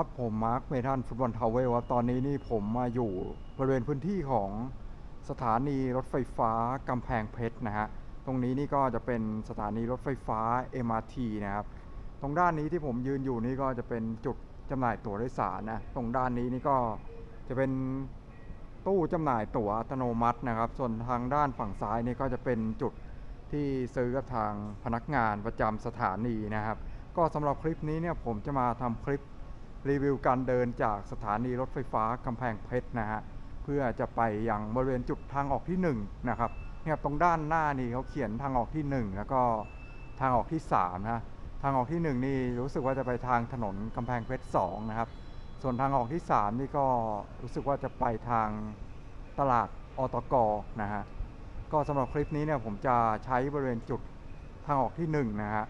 ครับผมมาร์คเมทันฟุตบอลทาวเวลครับตอนนี้นี่ผมมาอยู่บริเวณพื้นที่ของสถานีรถไฟฟ้ากำแพงเพชรนะฮะตรงนี้นี่ก็จะเป็นสถานีรถไฟฟ้า MRT นะครับ ตรงด้านนี้ที่ผมยืนอยู่นี่ก็จะเป็นจุดจำหน่ายตั๋วโดยสารนะตรงด้านนี้นี่ก็จะเป็นตู้จำหน่ายตั๋วอัตโนมัตินะครับ ส่วนทางด้านฝั่งซ้ายนี่ก็จะเป็นจุดที่ซื้อกับทางพนักงานประจำสถานีนะครับ ก็สำหรับคลิปนี้เนี่ยผมจะมาทำคลิป รีวิวการเดินจากสถานีรถไฟฟ้ากำแพงเพชรนะฮะเพื่อจะไปยังบริเวณจุดทางออกที่1นะครับเนี่ยตรงด้านหน้านี่เขาเขียนทางออกที่ 1 แล้วก็ทางออกที่3นะทางออกที่ 1 นี่รู้สึกว่าจะไปทางถนนกำแพงเพชร2นะครับส่วนทางออกที่ 3 นี่ก็รู้สึกว่าจะไปทางตลาดอตกนะฮะก็สำหรับคลิปนี้เนี่ยผมจะใช้บริเวณจุดทางออกที่1นะฮะ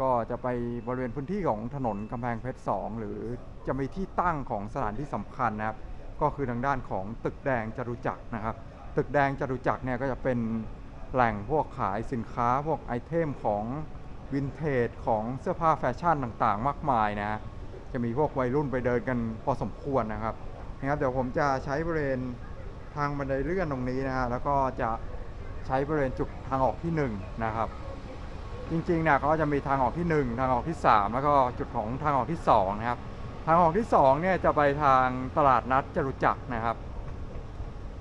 ก็จะไปบริเวณพื้นที่ของถนนกำแพงเพชร 2 หรือจะมีที่ตั้งของสถานที่สำคัญนะครับ ก็คือทางด้านของตึกแดงจตุจักรนะครับ ตึกแดงจตุจักรเนี่ยก็จะเป็นแหล่งพวกขายสินค้าพวกไอเทมของวินเทจของเสื้อผ้าแฟชั่นต่างๆ มากมายนะ จะมีพวกวัยรุ่นไปเดินกันพอสมควรนะครับนะครับ เดี๋ยวผมจะใช้บริเวณทางบันไดเลื่อนตรงนี้นะฮะแล้วก็จะใช้บริเวณจุดทางออกที่หนึ่งนะครับ จริงๆเนี่ยก็จะมีทางออกที่ 1 ทางออกที่ 3 แล้วก็จุดของทางออกที่2นะครับ ทางออกที่2เนี่ยจะไปทางตลาดนัดจตุจักรนะครับ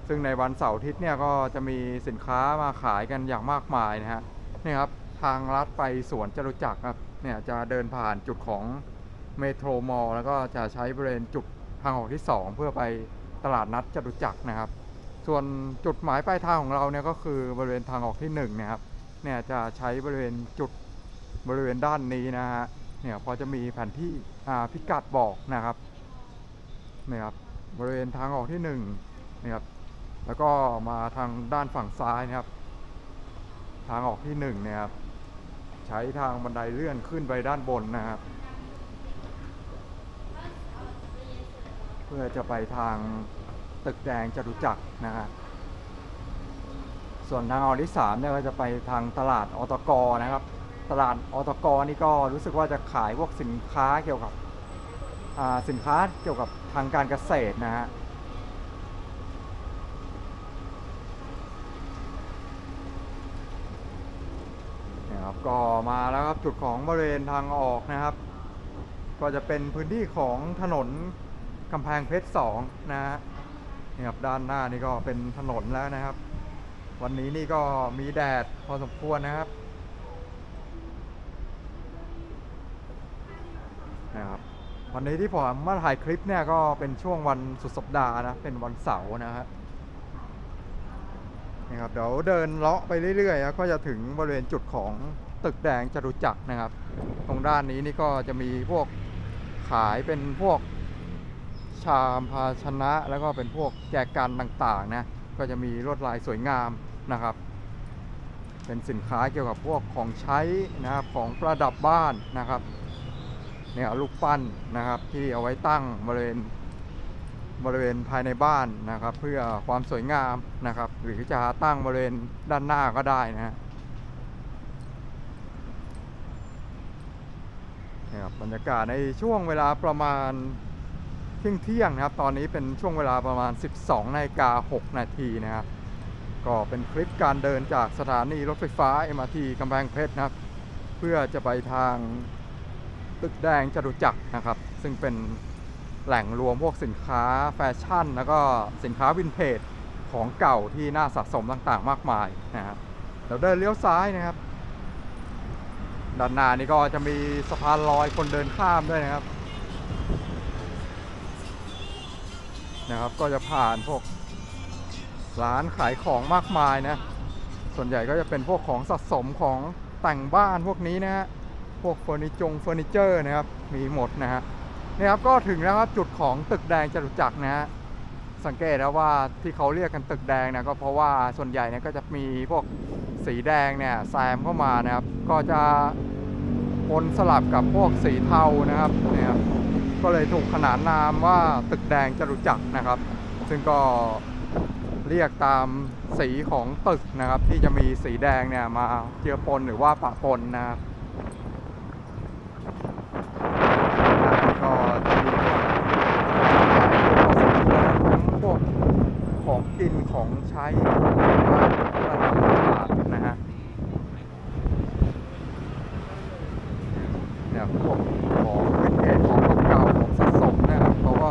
ซึ่งในวันเสาร์อาทิตย์เนี่ยก็จะมีสินค้ามาขายกันอย่างมากมายนะฮะนี่ครับทางลัดไปสวนจตุจักรครับเนี่ยจะเดินผ่านจุดของเมโทรมอลแล้วก็จะใช้บริเวณจุดทางออกที่ 2 เพื่อไปตลาดนัดจตุจักรนะครับ ส่วนจุดหมายปลายทางของเราเนี่ยก็คือบริเวณทางออกที่1นะครับ เนี่ยจะใช้บริเวณจุดบริเวณด้านนี้นะฮะเนี่ยพอจะมีแผนที่พิกัดบอกนะครับเนี่ยครับบริเวณทางออกที่หนึ่งเนี่ครับแล้วก็มาทางด้านฝั่งซ้ายนะครับ ทางออกที่หนึ่งเนี่ยครับใช้ทางบันไดเลื่อนขึ้นไปด้านบนนะครับ เพื่อจะไปทางตึกแดงจตุจักรนะฮะ ส่วนทางออกที่3เนี่ยก็จะไปทางตลาดอตกนะครับ ตลาดอตกนี่ก็รู้สึกว่าจะขายพวกสินค้าเกี่ยวกับสินค้าเกี่ยวกับทางการเกษตรนะฮะนี่ครับก็มาแล้วครับจุดของบริเวณทางออกนะครับ ก็จะเป็นพื้นที่ของถนนกำแพงเพชร2นะฮะนี่ครับด้านหน้านี่ก็เป็นถนนแล้วนะครับ วันนี้นี่ก็มีแดดพอสมควรนะครับนะครับ วันนี้ที่ผมมาถ่ายคลิปเนี่ยก็เป็นช่วงวันสุดสัปดาห์นะ เป็นวันเสาร์นะฮะนี่ครับเดี๋ยวเดินเลาะไปเรื่อยๆแล้วก็จะถึงบริเวณจุดของตึกแดงจตุจักรนะครับ ตรงด้านนี้นี่ก็จะมีพวกขายเป็นพวกชามภาชนะ แล้วก็เป็นพวกแจกันต่างๆนะ ก็จะมีลวดลายสวยงาม นะครับ เป็นสินค้าเกี่ยวกับพวกของใช้นะครับของประดับบ้านนะครับเนี่ยลูกปั้นนะครับที่เอาไว้ตั้งบริเวณบริเวณภายในบ้านนะครับ เพื่อความสวยงามนะครับ หรือจะตั้งบริเวณด้านหน้าก็ได้นะฮะเนี่ยครับบรรยากาศในช่วงเวลาประมาณเที่ยงเที่ยงนะครับ ตอนนี้เป็นช่วงเวลาประมาณ 12นาฬิกา6นาทีนะครับ ก็เป็นคลิปการเดินจากสถานีรถไฟฟ้า MRT กำแพงเพชรนะครับ เพื่อจะไปทางตึกแดงจตุจักรนะครับ ซึ่งเป็นแหล่งรวมพวกสินค้าแฟชั่น แล้วก็สินค้าวินเทจของเก่าที่น่าสะสมต่างๆ มากมายนะครับเราเดินเลี้ยวซ้ายนะครับ ด้านหน้านี่ก็จะมีสะพานลอยคนเดินข้ามด้วยนะครับ นะครับก็จะผ่านพวก ร้านขายของมากมายนะ ส่วนใหญ่ก็จะเป็นพวกของสะสมของแต่งบ้านพวกนี้นะฮะ พวกเฟอร์นิจงเฟอร์นิเจอร์นะครับ มีหมดนะฮะนี่ครับก็ถึงแล้วครับจุดของตึกแดงจตุจักรนะฮะ สังเกตแล้วว่าที่เขาเรียกกันตึกแดงนะก็เพราะว่าส่วนใหญ่เนี่ยก็จะมีพวกสีแดงเนี่ยแซมเข้ามานะครับ ก็จะปนสลับกับพวกสีเทานะครับเนี่ยครับก็เลยถูกขนานนามว่าตึกแดงจตุจักรนะครับ ซึ่งก็ เรียกตามสีของตึกนะครับ ที่จะมีสีแดงเนี่ยมาเจือปนหรือว่าปะปนนะครับก็จะมีทั้งพวกของกินของใช้นะฮะเนี่ยพวกของวินเทจของเก่าของสะสมนะครับเขาก็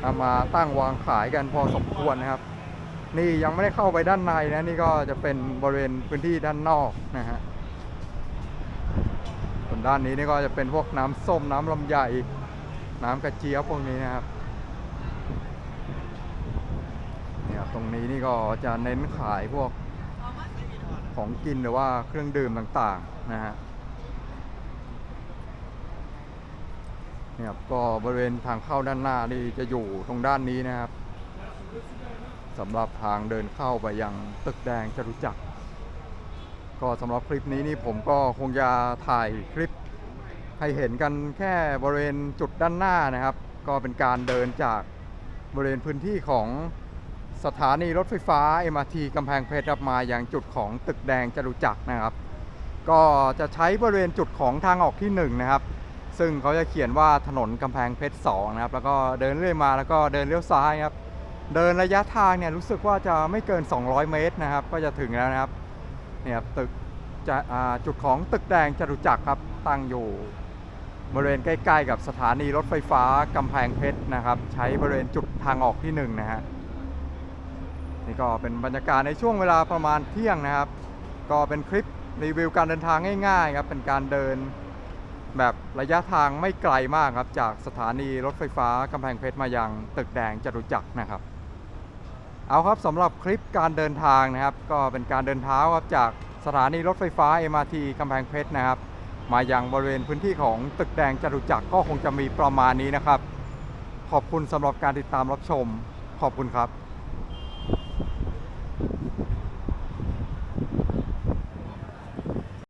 เอามาตั้งวางขายกันพอสมควรนะครับ นี่ยังไม่ได้เข้าไปด้านในนะนี่ก็จะเป็นบริเวณพื้นที่ด้านนอกนะฮะส่วนด้านนี้นี่ก็จะเป็นพวกน้ำส้มน้ำลำไยน้ำกระเจี๊ยบพวกนี้นะครับเนี่ยตรงนี้นี่ก็จะเน้นขายพวกของกินหรือว่าเครื่องดื่มต่างๆนะฮะเนี่ยครับก็บริเวณทางเข้าด้านหน้านี่จะอยู่ตรงด้านนี้นะครับ สำหรับทางเดินเข้าไปยังตึกแดงจตุจักร ก็สำหรับคลิปนี้นี่ผมก็คงจะถ่ายคลิป ให้เห็นกันแค่บริเวณจุดด้านหน้านะครับ ก็เป็นการเดินจากบริเวณพื้นที่ของสถานีรถไฟฟ้า MRT กำแพงเพชรครับมายังจุดของตึกแดงจตุจักรนะครับ ก็จะใช้บริเวณจุดของทางออกที่หนึ่งนะครับซึ่งเขาจะเขียนว่าถนนกำแพงเพชร2นะครับ แล้วก็เดินเรื่อยมาแล้วก็เดินเลี้ยวซ้ายครับ เดินระยะทางเนี่ยรู้สึกว่าจะไม่เกิน 200 เมตรนะครับ ก็จะถึงแล้วนะครับเนี่ยครับตึกจะจุดของตึกแดงจตุจักรครับตั้งอยู่บริเวณใกล้ ๆ กับสถานีรถไฟฟ้ากำแพงเพชรนะครับ ใช้บริเวณจุดทางออกที่หนึ่งนะฮะนี่ก็เป็นบรรยากาศในช่วงเวลาประมาณเที่ยงนะครับ ก็เป็นคลิปรีวิวการเดินทางง่าย ๆ ครับ เป็นการเดินแบบระยะทางไม่ไกลมากครับ จากสถานีรถไฟฟ้ากำแพงเพชรมายังตึกแดงจตุจักรนะครับ เอาครับสำหรับคลิปการเดินทางนะครับ ก็เป็นการเดินเท้าครับจากสถานีรถไฟฟ้า MRT กำแพงเพชรนะครับ มายังบริเวณพื้นที่ของตึกแดงจตุจักรก็คงจะมีประมาณนี้นะครับ ขอบคุณสำหรับการติดตามรับชม ขอบคุณครับ